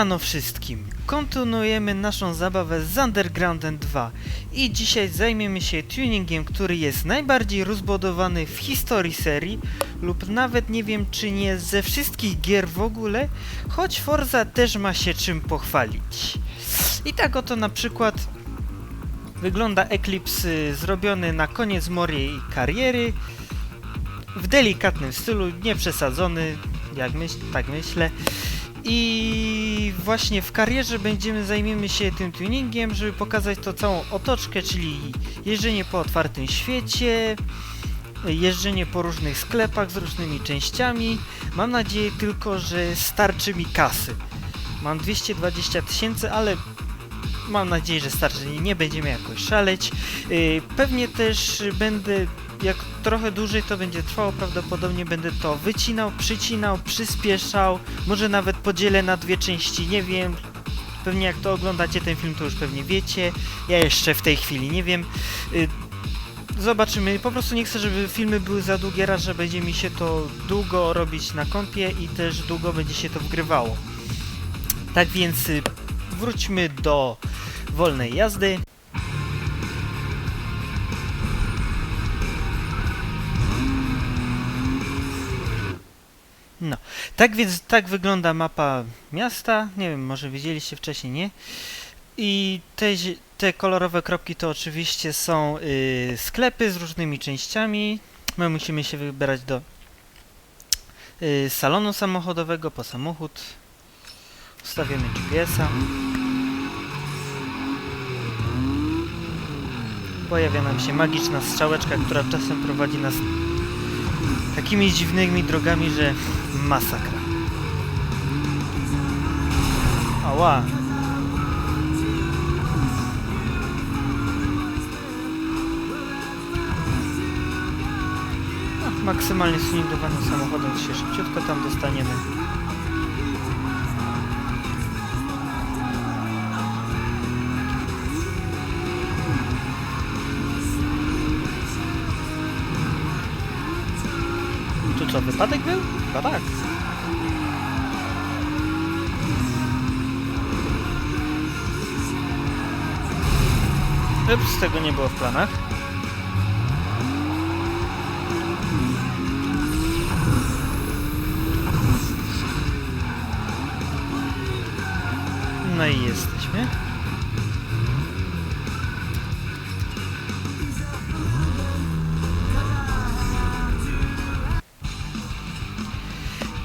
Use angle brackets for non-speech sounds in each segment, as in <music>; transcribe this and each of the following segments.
Siemano wszystkim! Kontynuujemy naszą zabawę z Undergroundem 2 i dzisiaj zajmiemy się tuningiem, który jest najbardziej rozbudowany w historii serii lub nawet nie wiem czy nie ze wszystkich gier w ogóle, choć Forza też ma się czym pochwalić. I tak oto na przykład wygląda Eclipse y, zrobiony na koniec mojej kariery w delikatnym stylu, nieprzesadzony, jak myśl, tak myślę. I właśnie w karierze będziemy zajmiemy się tym tuningiem, żeby pokazać to całą otoczkę, czyli jeżdżenie po otwartym świecie, jeżdżenie po różnych sklepach z różnymi częściami. Mam nadzieję tylko, że starczy mi kasy. Mam 220 tysięcy, ale mam nadzieję, że starczy. Nie będziemy jakoś szaleć. Yy, Pewnie też będę jak trochę dłużej to będzie trwało, prawdopodobnie będę to wycinał, przycinał, przyspieszał, może nawet podzielę na dwie części, nie wiem. Pewnie jak to oglądacie ten film, to już pewnie wiecie. Ja jeszcze w tej chwili nie wiem. Y, Zobaczymy. Po prostu nie chcę, żeby filmy były za długie, raz, że będzie mi się to długo robić na kompie i też długo będzie się to wgrywało. Tak więc y, wróćmy do wolnej jazdy. No, tak więc tak wygląda mapa miasta. Nie wiem, może widzieliście wcześniej, nie? I te, te kolorowe kropki to oczywiście są y, sklepy z różnymi częściami. My musimy się wybrać do y, salonu samochodowego po samochód. Ustawiamy GPS-a. Pojawia nam się magiczna strzałeczka, która czasem prowadzi nas takimi dziwnymi drogami, że masakra. Ała. No, maksymalnie stuningowanym samochodem się szybciutko tam dostaniemy. Wypadek był? Chyba tak. Ups, tego nie było w planach. No i jesteśmy.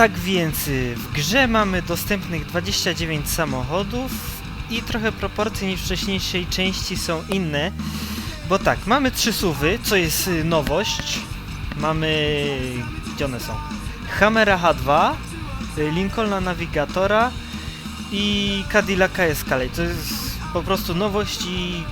Tak więc w grze mamy dostępnych 29 samochodów i trochę proporcje niż w wcześniejszej części są inne. Bo tak, mamy trzy suwy, co jest y, nowość. Mamy... gdzie one są? Hammera H2, y, Lincolna Navigatora i Cadillaca Escalade. To jest po prostu nowość i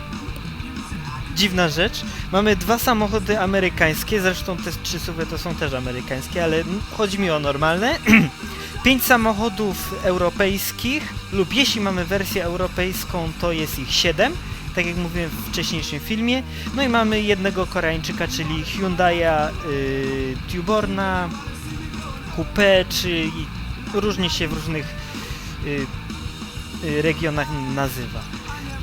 dziwna rzecz. Mamy dwa samochody amerykańskie, zresztą te trzy suwy to są też amerykańskie, ale chodzi mi o normalne. <clears throat> Pięć samochodów europejskich, lub jeśli mamy wersję europejską, to jest ich siedem, tak jak mówiłem w wcześniejszym filmie. No i mamy jednego Koreańczyka, czyli Hyundai'a y, Tuborna, Coupe, czy różnie się w różnych y, y, regionach nazywa.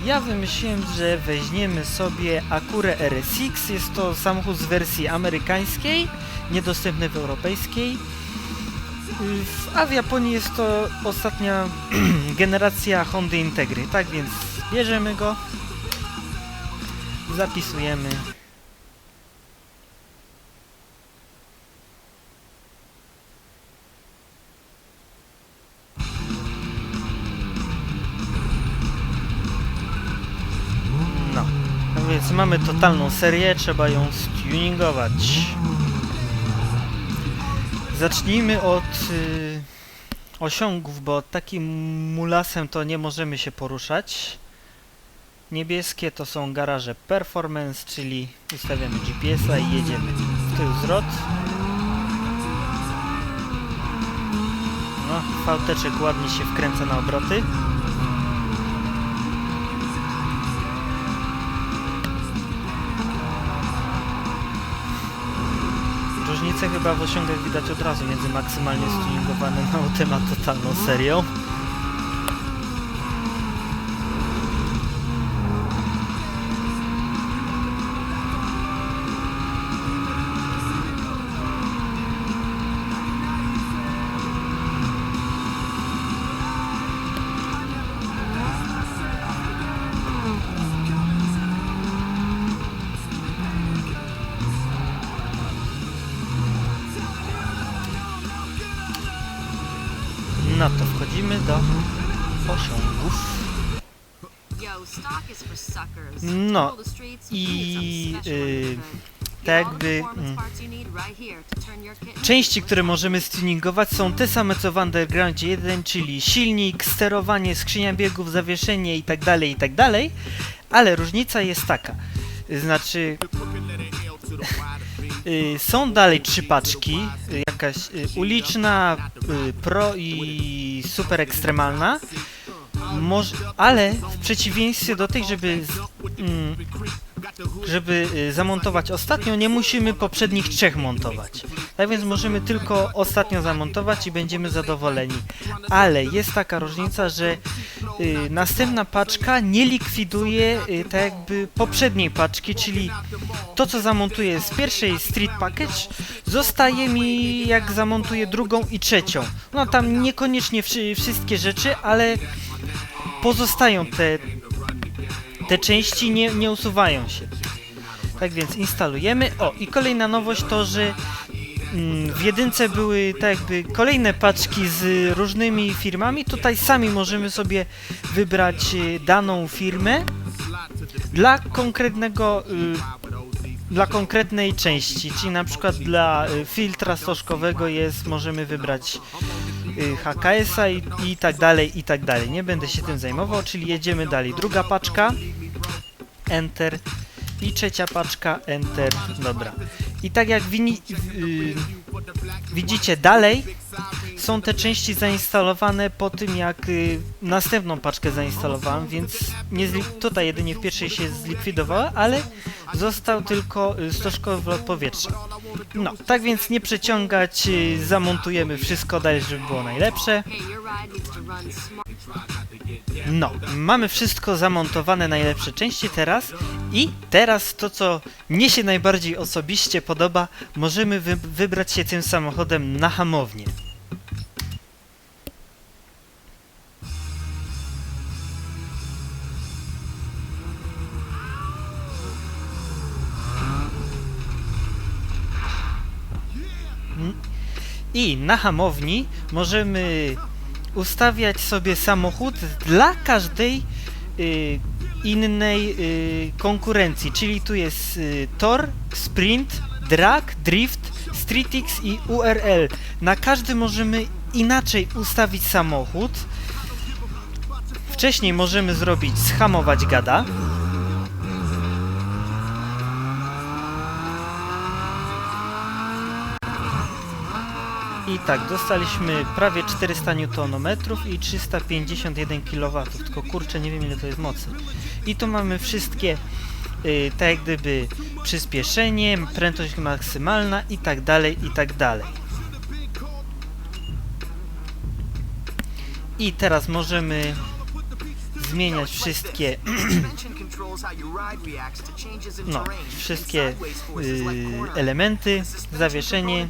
Ja wymyśliłem, że weźmiemy sobie Acura RSX. Jest to samochód z wersji amerykańskiej, niedostępny w europejskiej. A w Japonii jest to ostatnia <clears throat> generacja Hondy Integry. Tak więc bierzemy go, zapisujemy. Serię, trzeba ją stuningować. Zacznijmy od y, osiągów, bo takim mulasem to nie możemy się poruszać. Niebieskie to są garaże performance, czyli ustawiamy GPS-a i jedziemy. W tył zwrot. No, fałteczek ładnie się wkręca na obroty. Różnicę chyba w osiągach widać od razu między maksymalnie stuningowanym autem <laughs> a totalną serią. To wchodzimy do osiągów. No i, i y, tak tak jakby mm, Części, które możemy stuningować są te same co w Undergroundzie 1, czyli silnik, sterowanie, skrzynia biegów, zawieszenie itd., itd., ale różnica jest taka. Znaczy, są dalej trzy paczki, y, jakaś y, uliczna, y, pro i super ekstremalna, Moż, ale w przeciwieństwie do tej, żeby, mm, żeby y, zamontować ostatnią, nie musimy poprzednich trzech montować. Tak więc możemy tylko ostatnio zamontować i będziemy zadowoleni. Ale jest taka różnica, że y, następna paczka nie likwiduje y, tak jakby poprzedniej paczki, czyli to co zamontuję z pierwszej Street Package zostaje mi jak zamontuję drugą i trzecią. No tam niekoniecznie wszy, wszystkie rzeczy, ale pozostają te, te części, nie, nie usuwają się. Tak więc instalujemy. O, i kolejna nowość to, że w jedynce były tak jakby kolejne paczki z różnymi firmami. Tutaj sami możemy sobie wybrać y, daną firmę dla konkretnego y, dla konkretnej części, czyli na przykład dla y, filtra stożkowego jest, możemy wybrać HKS-a i, i tak dalej, i tak dalej. Nie będę się tym zajmował, czyli jedziemy dalej. Druga paczka, Enter i trzecia paczka, Enter, dobra. I tak jak wini, y, widzicie dalej, są te części zainstalowane po tym jak y, następną paczkę zainstalowałem, więc nie tutaj jedynie w pierwszej się zlikwidowała, ale został tylko y, stożkowy powietrza. No, tak więc nie przeciągać, y, zamontujemy wszystko dalej, żeby było najlepsze. No, mamy wszystko zamontowane, najlepsze części teraz i teraz to, co mnie się najbardziej osobiście podoba, możemy wy wybrać się tym samochodem na hamownię. I na hamowni możemy ustawiać sobie samochód dla każdej y, innej y, konkurencji, czyli tu jest y, Tor, Sprint, Drag, Drift, StreetX i URL. Na każdy możemy inaczej ustawić samochód. Wcześniej możemy zrobić schamować gada. I tak, dostaliśmy prawie 400 Nm i 351 kW, tylko kurczę, nie wiem ile to jest mocy. I tu mamy wszystkie, y, tak jak gdyby przyspieszenie, prędkość maksymalna i tak dalej, i tak dalej. I teraz możemy zmieniać wszystkie no, wszystkie y, elementy, zawieszenie.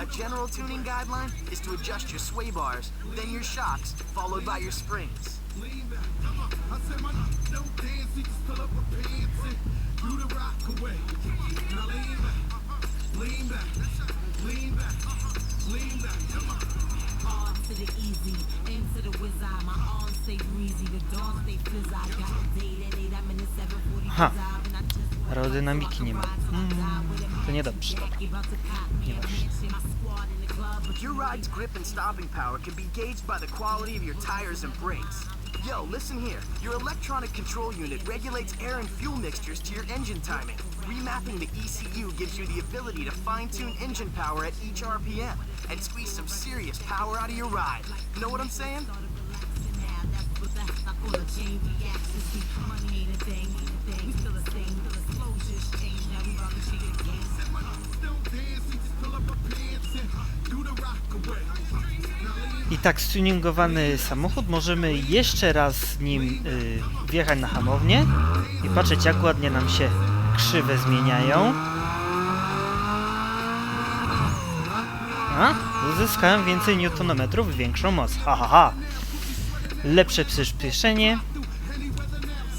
A general tuning guideline is to adjust your sway bars, then your shocks, followed by your springs. On to the easy, into the wizard. My arms stay breezy, the dawn stay fizz. I got a date at 8, I'm in the 740 Ha. and I just Aerodynamiki nie ma. Mm, to niedobrze. about to cop me a mansion. My squad in the club, but Your ride's grip and stopping power can be gauged by the quality of your tires and brakes. Yo, listen here. Your electronic control unit regulates air and fuel mixtures to your engine timing. Remapping the ECU gives you the ability to fine-tune engine power at each RPM and squeeze some serious power out of your ride. Know what I'm saying? I tak stuningowany samochód możemy jeszcze raz nim y, wjechać na hamownię i patrzeć jak ładnie nam się krzywe zmieniają. A, uzyskałem więcej newtonometrów, większą moc. Ha, ha, ha. Lepsze przyspieszenie.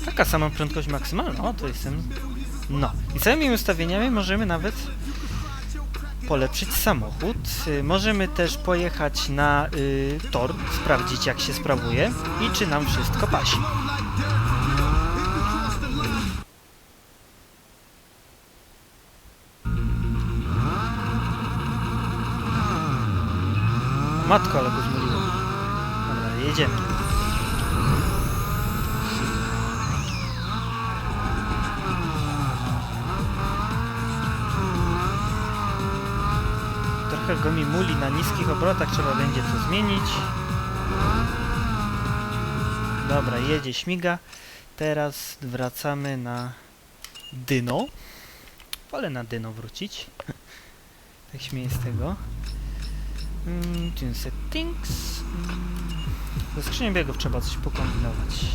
Taka sama prędkość maksymalna. O, to jestem... No. I samymi ustawieniami możemy nawet polepszyć samochód. Y, Możemy też pojechać na y, tor, sprawdzić jak się sprawuje i czy nam wszystko pasi. Matko, ale go zmyliło. Dobra, jedziemy. Trochę go mi muli na niskich obrotach, trzeba będzie to zmienić. Dobra, jedzie, śmiga. Teraz wracamy na dyno. Wolę na dyno wrócić. <laughs> tak śmieję z tego. Mm, tune settings. Mm, ze skrzynią biegów trzeba coś pokombinować.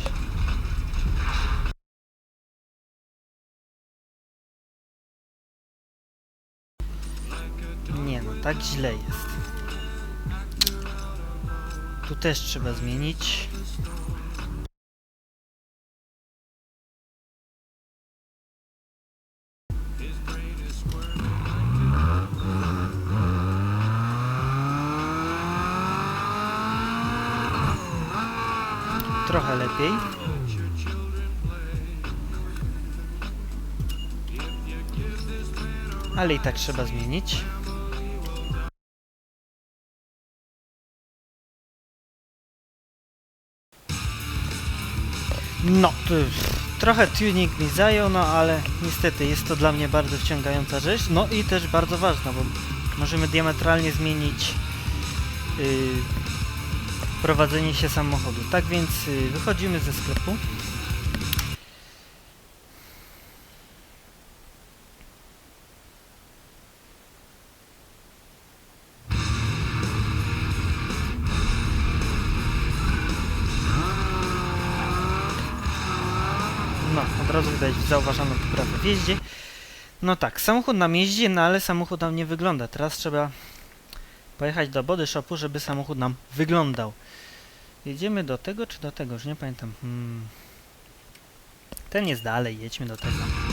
Nie no, tak źle jest. Tu też trzeba zmienić. Lepiej. Ale i tak trzeba zmienić. No, trochę tuning mi zajął, no ale niestety jest to dla mnie bardzo wciągająca rzecz. No i też bardzo ważna, bo możemy diametralnie zmienić yy, prowadzenie się samochodu. Tak więc yy, wychodzimy ze sklepu. No, od razu widać zauważoną poprawę w jeździe. No tak, samochód nam jeździ, no ale samochód nam nie wygląda. Teraz trzeba pojechać do body shopu, żeby samochód nam wyglądał. Jedziemy do tego czy do tego? Już nie pamiętam. Hmm. Ten jest dalej, jedźmy do tego.